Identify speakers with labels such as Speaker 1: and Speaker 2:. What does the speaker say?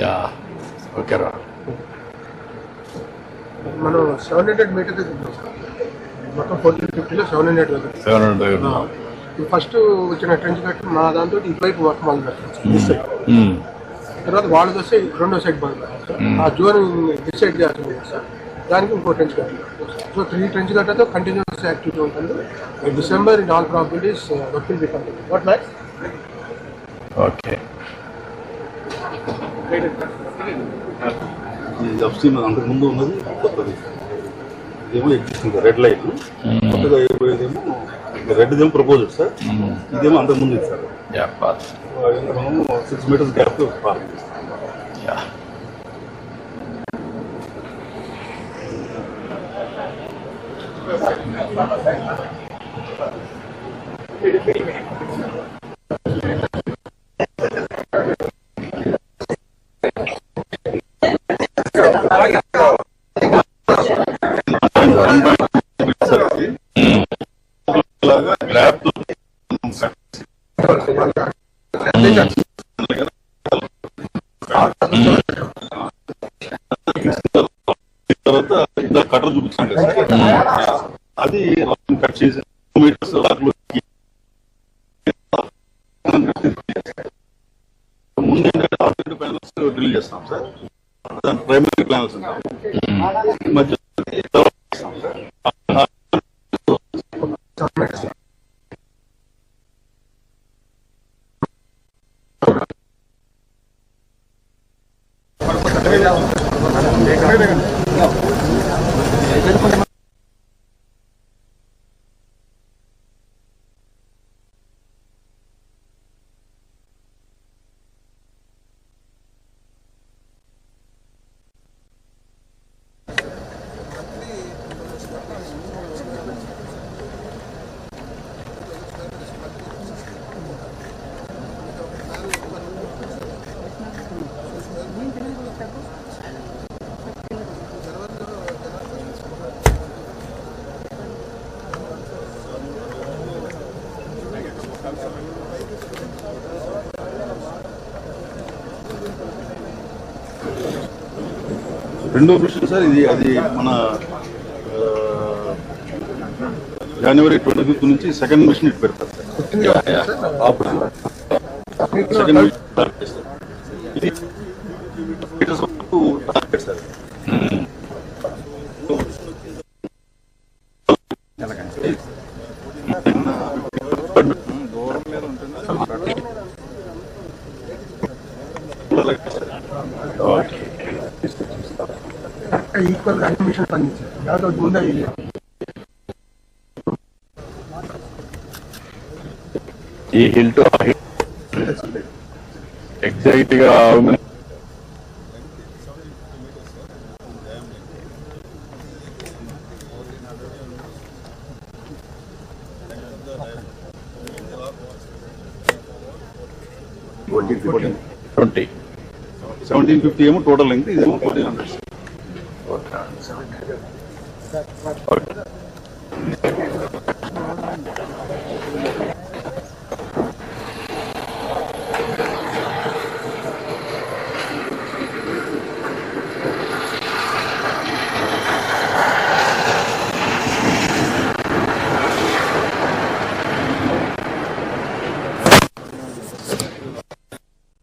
Speaker 1: Yeah okay రా.
Speaker 2: మనం seven hundred meter మొత్తం ఫోర్టీన్ ఫిఫ్టీలో seven hundred
Speaker 1: seven hundred
Speaker 2: first వచ్చిన ట్రెంచ్ కట్ మా దాంతో ఇటువైపు వర్క్ మొదలు పెట్టాం తర్వాత వాళ్ళకి వస్తే రెండో సైడ్ మొదలు పెట్టాం ఆ జోన్ డిసైడ్ చేస్తుంది సార్. దానికి ఇంకో trench cut so three trench కట్టతో continuous activity ఉంటుంది. December in all probabilities work will be continue what max
Speaker 1: okay
Speaker 3: ఇది అప్స్ట్రీమ్ అంతకు ముందు ఉన్నది కొత్తది. ఇదేమో ఎగ్జిస్టింగ్ రెడ్ లైట్ కొత్తగా అయిపోయేదేమో రెడ్ ఏమో ప్రపోజల్ సార్. ఇదేమో అంతకు ముందు సార్.
Speaker 1: యా పాస్
Speaker 3: మనం six meters gap park
Speaker 1: yeah
Speaker 3: తర్వాత కట్టర్ కదా అది కట్ చేసి మీటర్స్ ముందు ఏంటంటే ఆల్రెడీ ప్యానల్స్ డ్రిల్ చేస్తాం సార్ దాని ప్రైమరీ ప్లానల్స్ ఉంటాయి మధ్య 没事没事。రెండో ప్రశ్న సార్ ఇది అది మన జనవరి ట్వంటీ ఫిఫ్త్ నుంచి సెకండ్ మిషన్ ఇటు పెడతారు సెకండ్ మిషన్ స్టార్ట్ చేస్తారు ఇది meters వరకు టార్గెట్ సార్
Speaker 1: ఓకే
Speaker 2: ఈక్వల్ అడ్మిషన్ పనిచేయాలి యాదో ముందే
Speaker 1: ఈ హిల్ టు ఎగ్జాక్ట్గా ట్వంటీ
Speaker 3: సెవెంటీన్ ఫిఫ్టీ ఏమో టోటల్ లెంగ్త్ ఇదేమో ఫోర్టీన్ హండ్రెడ్
Speaker 1: ఓకే